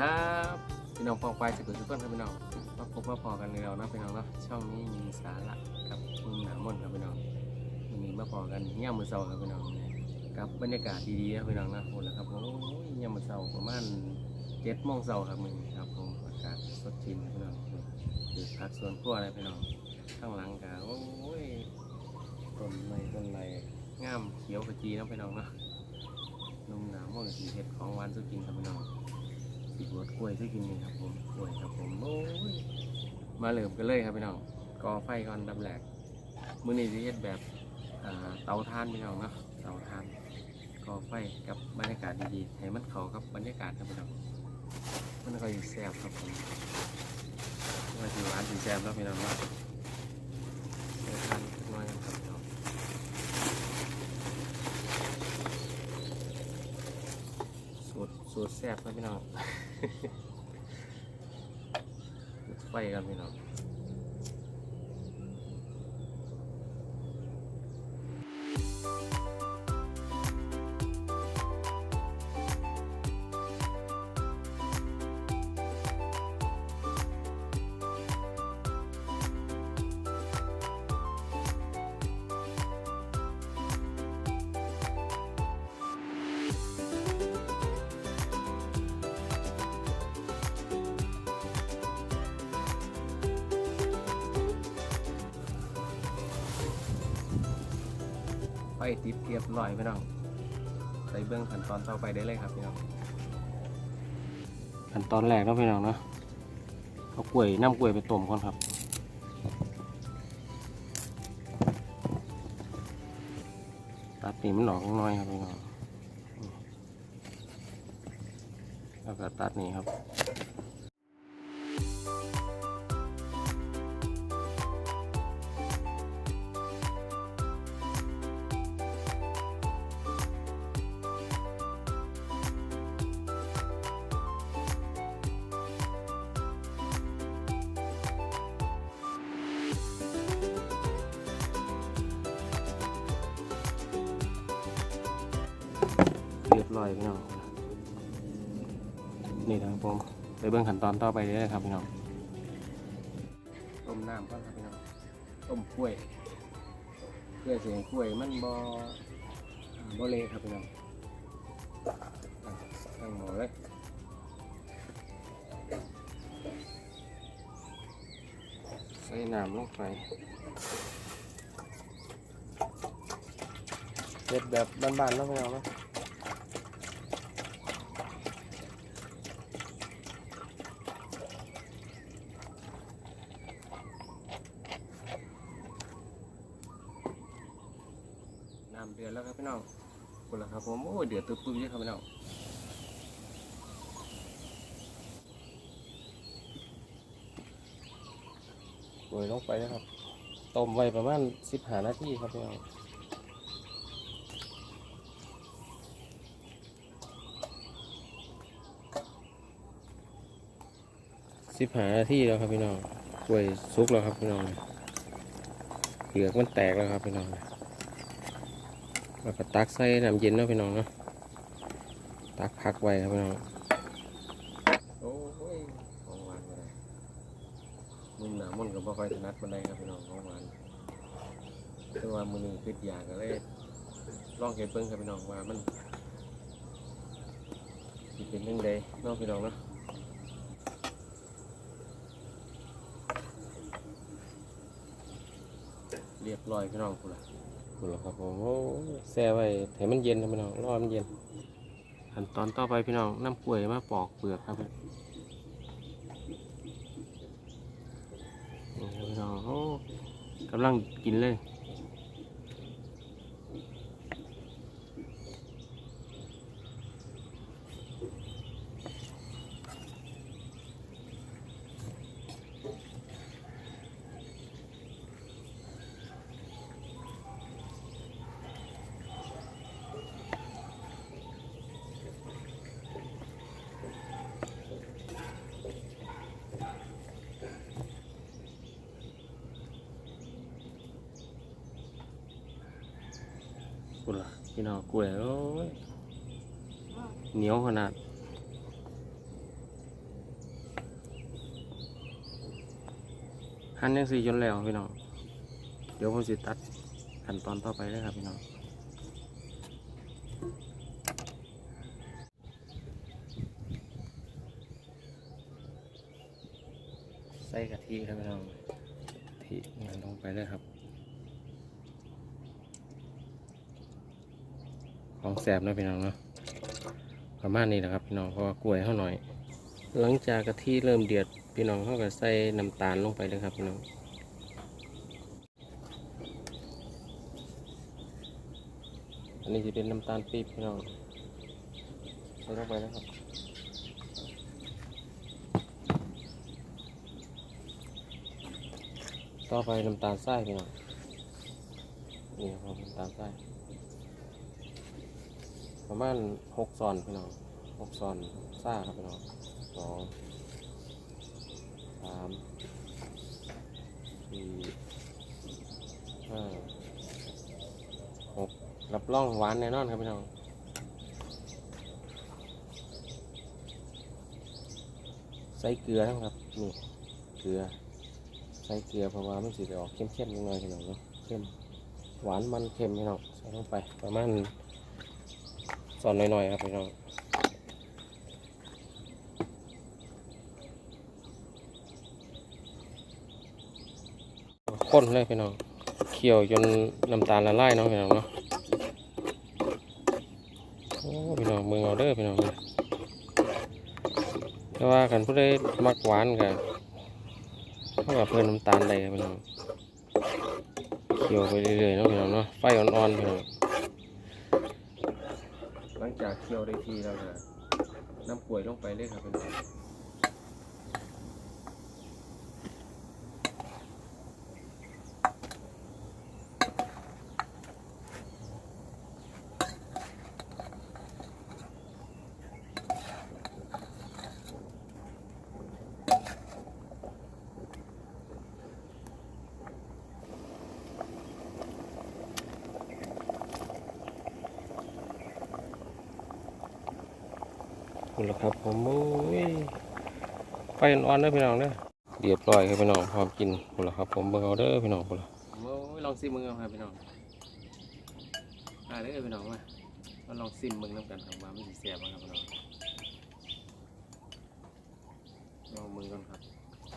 ครับพี่น้องปองไปสุขุมสุขคนครับพี่น้องมาพบมาพอกันแล้วนะพี่น้องเนาะช่องนี้มีสาระกับมุมหนามนครับพี่น้องวันนี้มาพอกันย่ามมือเสาครับพี่น้องกับบรรยากาศดีๆนะพี่น้องนะโอ้แล้วครับโอ้ยย่ามมือเสาประมาณเจ็ดโมงเสาครับมึงครับผมอากาศสดชื่นครับพี่น้องคือพักสวนครัวอะไรพี่น้องข้างหลังกาโอ้ยต้นไม้ต้นไรงามเขียวขจีนะพี่น้องเนาะนมหนาวมันสีเห็ดของหวานสุกินครับพี่น้อง สีบวดกล้วยสุกินนี่ครับผมกล้วยครับผมโอ้ยมาเริ่มกันเลยครับพี่น้องก่อไฟก่อนดับแรกมื้อนี้สิเฮ็ดแบบเตาถ่านพี่น้องเนาะเตาถ่านก่อไฟกับบรรยากาศดีๆให้มันเข้ากับบรรยากาศครับพี่น้องมันก็อยู่แซ่บครับผมว่าสิหวานสิแซ่บแล้วพี่น้องเนาะเดี๋ยวทานสักหน่อยครับพี่น้อง สูตรแซ่บครับพี่น้องไฟกันพี่น้อง ฟติดเรียบร้อยพี่น้องไปเบื้องขั้นตอนต่อไปได้เลยครับพี่น้องขั้นตอนแรกนะพี่น้องนะเอากล้วยน้ำกล้วยไปต้มก่อนครับตัดนี่มันหนอกน้อยครับพี่น้องแล้วก็ตัดนี่ครับ รียบร้อยพี่น้องนี่นะครับผมไปเบื้องขั้นตอนต่อไปเลยครับพี่น้องต้มน้ำก่อนครับพี่น้องต้มกล้วยเพื่อเสียงกล้วยมันบอบอเละครับพี่น้องตั้งหม้อเลยใส่น้ำลงไปเด็ดแบบบ้านๆเนาะพี่น้องเนาะ น้ำเดือดแล้วครับพี่น้อง คุณละครับผมโอ้เดือดตุ๊บๆเยอะครับพี่น้องโรยลงไปนะครับ ต้มไว้ประมาณสิบห้านาทีครับพี่น้องสิบห้านาทีแล้วครับพี่น้องกล้วยสุกแล้วครับพี่น้อง เปลือกมันแตกแล้วครับพี่น้อง แล้วก็ตักใส่น้ำเย็นเนาะพี่น้องเนาะตักพักไว้ครับพี่น้องโอ้ยของหวานอะไรมึงหนามันกับบ่ค่อยถนัดปานใดครับพี่น้องของหวานแต่ว่ามือนี้คิดอยากก็เลยลองเก็บเบิ้งครับพี่น้องว่ามันสิเป็นยังไงเนาะพี่น้องเนาะเรียบร้อยพี่น้องคุณละ คุณหรอครับผมโอ้แซ่ไว้ให้มันเย็นนะพี่น้องรอมันเย็นขั้นตอนต่อไปพี่น้องน้ำกล้วยมาปอกเปลือกครับนี่ครับพี่น้องโอ้กำลังกินเลย กลาบพี่น้องกล้วยโอ้ยเหนียวขนาดหั่นยังสี่จนแล้วพี่น้องเดี๋ยวผมจะตัดขั้นตอนต่อไปเลยครับพี่น้องใส่กะทิครับพี่น้องกะทิงานลงไปเลยครับ ของแสบนะพี่น้องเนาะประมาณนี้แหละครับพี่น้องเพราะว่ากล้วยเขาหน่อย หลังจากกะทิเริ่มเดือดพี่น้องเขาก็ใส่น้ำตาลลงไปเลยครับพี่น้องอันนี้จะเป็นน้ำตาลปี๊บพี่น้องใส่ลงไปแล้วครับต่อไปน้ำตาลทรายพี่น้องนี่ครับน้ำตาลทราย ประมาณหกซอนพี่น้องหกซอนซ่าครับพี่น้องสองสามสี่ห้าหกรับรองหวานแน่นอนครับพี่น้องใส่เกลือนะครับนี่เกลือใส่เกลือเพราะว่ามันสีจะออกเข้มๆนิดหน่อยพี่น้องเนาะเข้มหวานมันเค็มพี่น้องใส่ลงไปประมาณ สอนน่อยๆครับพี่น้องข้นเลยพี่น้องเคี่ยวจนน้ำตาลละลายเนาะพี่น้องเนาะโอ้พี่น้องมือเอาเด้อพี่น้องแต่ว่ากันผู้ใดมักหวานกันเท่ากับเพิ่มน้ำตาลได้พี่น้องเคี่ยวไปเรื่อยๆเนาะพี่น้องเนาะไฟอ่อนๆพี่น้อง หลังจากเคี่ยวได้ทีแล้วนะน้ำกล้วยลงไปเลยครับพี่น้อน คุณละครับผมโอ้ยไฟอ่อนๆเด้อพี่น้องเด้อเรียบร้อยครับพี่น้องพร้อมกินคุณละครับ ผมเบิ่งเอาเด้อพี่น้องคุณละโอ้ยลองซิมมึงเอาครับพี่น้องอาเด้อพี่น้องมามาลองซิมมึงน้ำกันครับว่ามันสิแซ่บบ่ครับพี่น้องลองมึงก่อนครับ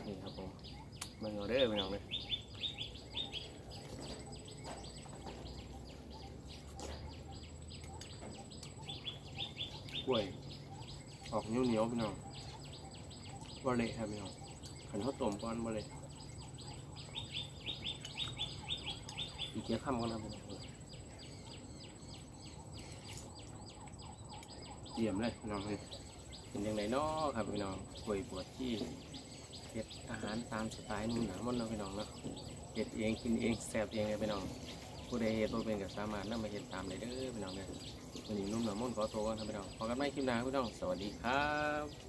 นี่ครับผมมึงเอาเด้อพี่น้องเด้อกล้วย ออกเหนียวเหนียวพี่น้องบ่เละครับพี่น้องขันเขาต้มก่อนบ่เละอีกเกี่ยวข้ามก่อนครับพี่น้องเยี่ยมเลยพี่น้องเลยเป็นยังไงเนาะครับพี่น้องกล้วยบวชที่เฮ็ดอาหารตามสไตล์นุ่มหนามันเนาะพี่น้องเนาะเฮ็ดเองกินเองแซ่บเองเลยพี่น้อง ผู้ใดเฮ็ดบ่เป็นก็สามารถนำมาเฮ็ดตามได้เด้อพี่น้องเด้อวันนี้นุ่มหนามันขอตัวก่อนครับพี่น้องพอกันใหม่คลิปหน้าครับพี่น้อง สวัสดีครับ